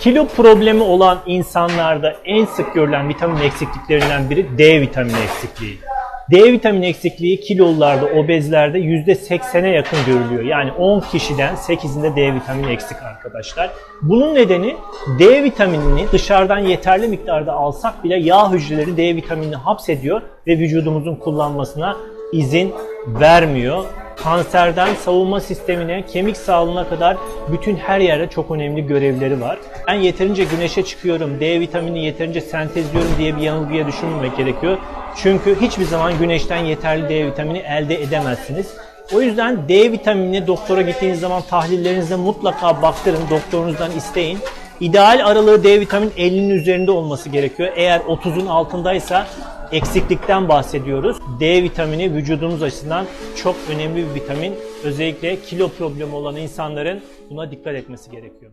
Kilo problemi olan insanlarda en sık görülen vitamin eksikliklerinden biri D vitamini eksikliği. D vitamini eksikliği kilolularda, obezlerde %80'e yakın görülüyor. Yani 10 kişiden 8'inde D vitamini eksik arkadaşlar. Bunun nedeni D vitaminini dışarıdan yeterli miktarda alsak bile yağ hücreleri D vitaminini hapsediyor ve vücudumuzun kullanmasına izin vermiyor. Kanserden savunma sistemine, kemik sağlığına kadar bütün her yerde çok önemli görevleri var. Ben yeterince güneşe çıkıyorum, D vitamini yeterince sentezliyorum diye bir yanılgıya düşünmemek gerekiyor. Çünkü hiçbir zaman güneşten yeterli D vitamini elde edemezsiniz. O yüzden D vitaminini doktora gittiğiniz zaman tahlillerinizde mutlaka baktırın, doktorunuzdan isteyin. İdeal aralığı D vitamin 50'nin üzerinde olması gerekiyor. Eğer 30'un altındaysa eksiklikten bahsediyoruz. D vitamini vücudumuz açısından çok önemli bir vitamin. Özellikle kilo problemi olan insanların buna dikkat etmesi gerekiyor.